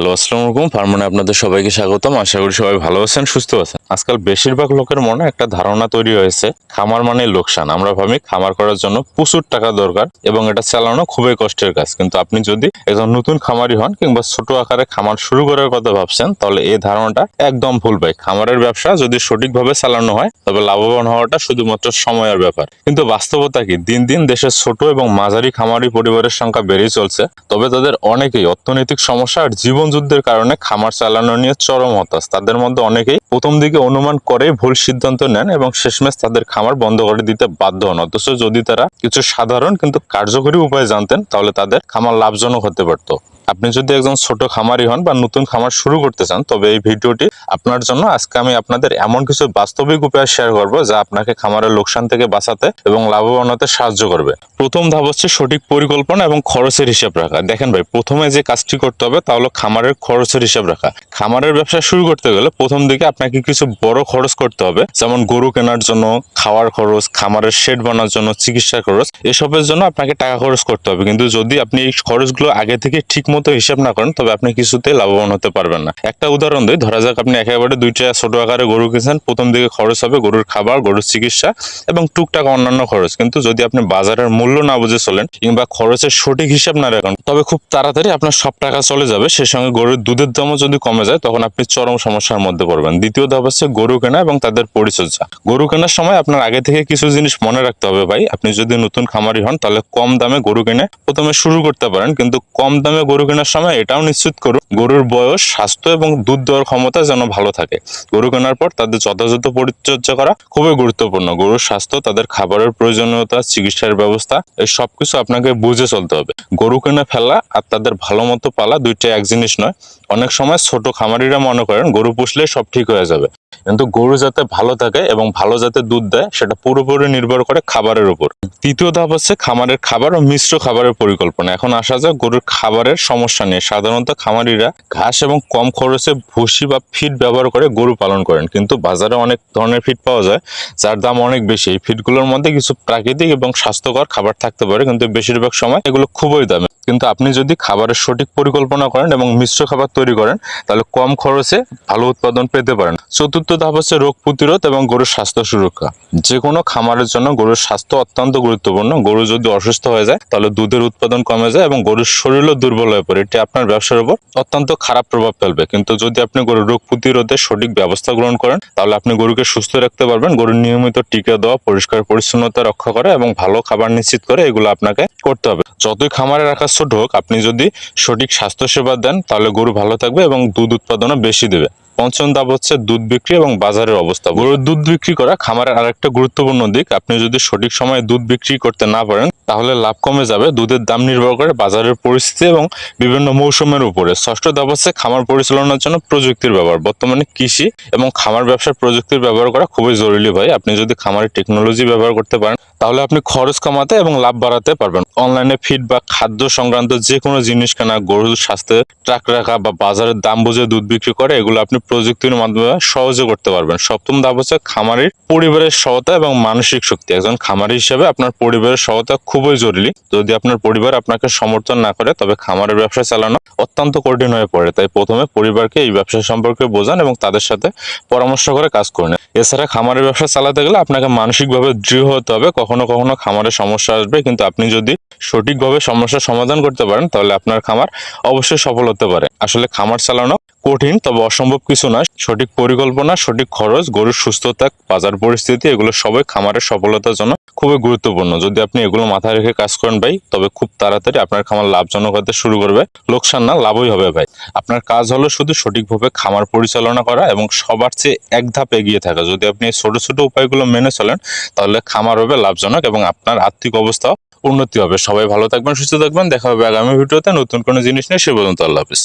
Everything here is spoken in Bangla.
হ্যালো, আসসালামু আলাইকুম। ফার্মনে আপনাদের সবাইকে স্বাগতম। আশা করি সবাই ভালো আছেন, সুস্থ আছেন। আজকাল বেশিরভাগ লোকের মনে একটা ধারণা তৈরি হয়েছে, খামার মানে লোকসান। আমরা ভাবি খামার করার জন্য প্রচুর টাকা দরকার এবং এটা চালানো খুবই কষ্টের কাজ। কিন্তু আপনি যদি একজন নতুন খামারি হন কিংবা ছোট আকারে খামার শুরু করার কথা ভাবছেন, তাহলে এই ধারণাটা একদম ভুল ভাই। খামারের ব্যবসা যদি সঠিকভাবে চালানো হয়, তবে লাভবান হওয়াটা শুধুমাত্র সময়ের ব্যাপার। কিন্তু বাস্তবতা কি? দিন দিন দেশের ছোট এবং মাঝারি খামারি পরিবারের সংখ্যা বেড়েই চলছে, তবে তাদের অনেকেই অর্থনৈতিক সমস্যা আর জীবন যুদ্ধের কারণে খামার চালানো নিয়ে চরম হতাশ। তাদের মধ্যে অনেকেই প্রথম দিকে অনুমান করে ভুল সিদ্ধান্ত নেন এবং শেষমেশ তাদের খামার বন্ধ করে দিতে বাধ্য হন। অথচ যদি তারা কিছু সাধারণ কিন্তু কার্যকরী উপায় জানতেন, তাহলে তাদের খামার লাভজনক হতে পারতো। আপনি যদি একজন ছোট খামারি হন বা নতুন খামার শুরু করতে চান, তবে এই ভিডিওটি আপনার জন্য আজকে আমি আপনাদের এমন কিছু বাস্তবিক উপায় শেয়ার করব যা আপনাকে খামারের লোকসান থেকে বাঁচাতে এবং লাভবান হতে সাহায্য করবে। প্রথম ধাপ হচ্ছে সঠিক পরিকল্পনা এবং খরচের হিসাব রাখা। দেখেন ভাই, প্রথমে যে কাজটি করতে হবে তা হলো খামারের খরচের হিসাব রাখা। খামারের ব্যবসা শুরু করতে গেলে প্রথম দিকে আপনাকে কিছু বড় খরচ করতে হবে, যেমন গরু কেনার জন্য, খাওয়ার খরচ, খামারের শেড বানার জন্য চিকিৎসা খরচ, এসবের জন্য আপনাকে টাকা খরচ করতে হবে। কিন্তু যদি আপনি এই খরচগুলো আগে থেকে ঠিক মতো হিসাব না করেন, তবে আপনি কিছুতেই লাভবান হতে পারবেন না। একটা উদাহরণ দিই, ধরা যাক আপনি একেবারে দুইটা ছোট আকারে গরু কিনছেন, প্রথম দিকে খরচ হবে গরুর খাবার, গরুর চিকিৎসা এবং টুকটাক অন্যান্য খরচ। কিন্তু যদি আপনি বাজারের মূল্য না বুঝে চলেন কিংবা খরচের সঠিক হিসাব না রাখেন, তবে খুব তাড়াতাড়ি আপনার সব টাকা চলে যাবে। সেই সঙ্গে গরুর দুধের দামও যদি কমে যায়, তখন আপনি চরম সমস্যার মধ্যে পড়বেন। দ্বিতীয় ধাপ হচ্ছে গরু কেনা এবং তাদের পরিচর্যা। গরু কেনার সময় আপনার আগে থেকে কিছু জিনিস মনে রাখতে হবে ভাই। আপনি যদি নতুন খামারি হন, তাহলে কম দামে গরু কিনে প্রথমে শুরু করতে পারেন, কিন্তু কম দামে গরু কেনার সময় এটাও নিশ্চিত করুন গরুর বয়স, স্বাস্থ্য এবং দুধ দেওয়ার ক্ষমতা যেন ভালো থাকে। গরু কেনার পর তাদের যথাযথ পরিচর্যা করা খুবই গুরুত্বপূর্ণ। গরুর স্বাস্থ্য, তাদের খাবারের প্রয়োজনীয়তা, চিকিৎসার ব্যবস্থা এই সবকিছু আপনাকে বুঝে চলতে হবে। গরু কেনা, ফেলা আর তাদের ভালো মতো পালা দুইটা এক জিনিস নয়। অনেক সময় ছোট খামারিরা মনে করেন গরু পুষলে সব ঠিক হয়ে যাবে। কিন্তু গরু যাতে ভালো থাকে এবং ভালো যাতে দুধ দেয়, সেটা পুরোপুরি নির্ভর করে খাবারের উপর। তৃতীয় ধাপ হচ্ছে খামারের খাবার ও মিশ্র খাবারের পরিকল্পনা। এখন আসা যাক গরুর খাবারের সমস্যা নিয়ে। সাধারণত খামারিরা ঘাস এবং কম খরচে ভুসি বা ফিড ব্যবহার করে গরু পালন করেন। কিন্তু বাজারে অনেক ধরনের ফিড পাওয়া যায়, যার দাম অনেক বেশি। এই ফিডগুলোর মধ্যে কিছু প্রাকৃতিক এবং স্বাস্থ্যকর খাবার থাকতে পারে, কিন্তু বেশিরভাগ সময় এগুলো খুবই দামি। কিন্তু আপনি যদি খাবারের সঠিক পরিকল্পনা করেন এবং মিশ্র খাবার তৈরি করেন, তাহলে কম খরচে ভালো উৎপাদন পেতে পারেন। চতুর্থ ধাপ হচ্ছে রোগ প্রতিরোধ এবং গরুর স্বাস্থ্য সুরক্ষা। যে কোনো খামারের জন্য গরুর স্বাস্থ্য অত্যন্ত গুরুত্বপূর্ণ। গরু যদি অসুস্থ হয়ে যায়, তাহলে দুধের উৎপাদন কমে যায় এবং গরুর শরীরও দুর্বল হয়ে পড়ে। এটি আপনার ব্যবসার উপর অত্যন্ত খারাপ প্রভাব ফেলবে। কিন্তু যদি আপনি গরুর রোগ প্রতিরোধে সঠিক ব্যবস্থা গ্রহণ করেন, তাহলে আপনি গরুকে সুস্থ রাখতে পারবেন। গরুর নিয়মিত টিকা দেওয়া, পরিষ্কার পরিচ্ছন্নতা রক্ষা করা এবং ভালো খাবার নিশ্চিত করে এগুলো আপনাকে করতে হবে। যতই খামারে আকার ছোট হোক আপনি যদি সঠিক স্বাস্থ্য সেবা দেন, তাহলে গরু ভালো থাকবে এবং দুধ উৎপাদনও বেশি দেবে। পঞ্চম ধাপ হচ্ছে দুধ বিক্রি এবং বাজারের অবস্থা। গরুর দুধ বিক্রি করা খামারের আরেকটা গুরুত্বপূর্ণ দিক। আপনি যদি সঠিক সময়ে দুধ বিক্রি করতে না পারেন, তাহলে লাভ কমে যাবে। দুধের দাম নির্ভর করে বাজারের পরিস্থিতি এবং বিভিন্ন মৌসুমের উপরে। ষষ্ঠ ধাপ হচ্ছে খামার পরিচালনার জন্য প্রযুক্তির ব্যবহার। বর্তমানে কৃষি এবং খামার ব্যবসার প্রযুক্তির ব্যবহার করা খুবই জরুরি ভাই। আপনি যদি খামারের টেকনোলজি ব্যবহার করতে পারেন তাহলে আপনি খরচ কমাতে এবং লাভ বাড়াতে পারবেন। অনলাইনে ফিড বা খাদ্য সংক্রান্ত যে কোনো জিনিস কেনা, গরুর স্বাস্থ্যে ট্রাক রাখা বা বাজারের দাম বুঝে দুধ বিক্রি করে, এগুলো আপনি প্রযুক্তির মাধ্যমে সহজে করতে পারবেন। সপ্তম ধাপ হচ্ছে খামারির পরিবারের সহায়তা এবং মানসিক শক্তি। একজন খামারি হিসেবে আপনার পরিবারের সহায়তা খুবই জরুরি। যদি আপনার পরিবার আপনাকে সমর্থন না করে, তবে খামারের ব্যবসা চালানো অত্যন্ত কঠিন হয়ে পড়ে। তাই প্রথমে পরিবারকে এই ব্যবসা সম্পর্কে বোঝান এবং তাদের সাথে পরামর্শ করে কাজ করুন এছাড়া খামারের ব্যবসা চালাতে গেলে আপনাকে মানসিকভাবে দৃঢ় হতে হবে। কখনো কখনো খামারে সমস্যা আসবে, কিন্তু আপনি যদি সঠিকভাবে সমস্যার সমাধান করতে পারেন, তাহলে আপনার খামার অবশ্যই সফল হতে পারে। আসলে খামার চালানো কঠিন, তবে অসম্ভব কিছু না সঠিক পরিকল্পনা, সঠিক খরচ, গরুর সুস্থতা, বাজার পরিস্থিতি, এগুলো সবাই খামারের সফলতার জন্য খুবই গুরুত্বপূর্ণ। যদি আপনি এগুলো মাথায় রেখে কাজ করেন ভাই, তবে খুব তাড়াতাড়ি আপনার খামার লাভজনক হতে শুরু করবে। লোকসান না, লাভই হবে ভাই। আপনার কাজ হলো শুধু সঠিকভাবে খামার পরিচালনা করা এবং সবার চেয়ে এক ধাপ এগিয়ে থাকা। যদি আপনি ছোট ছোট উপায়গুলো মেনে চলেন, তাহলে খামার হবে লাভজনক এবং আপনার আর্থিক অবস্থাও উন্নতি হবে। সবাই ভালো থাকবেন, সুস্থ থাকবেন। দেখা হবে আগামী ভিডিওতে। নতুন কোনো জিনিস নিয়ে সে পর্যন্ত আল্লাহ হাফিজ।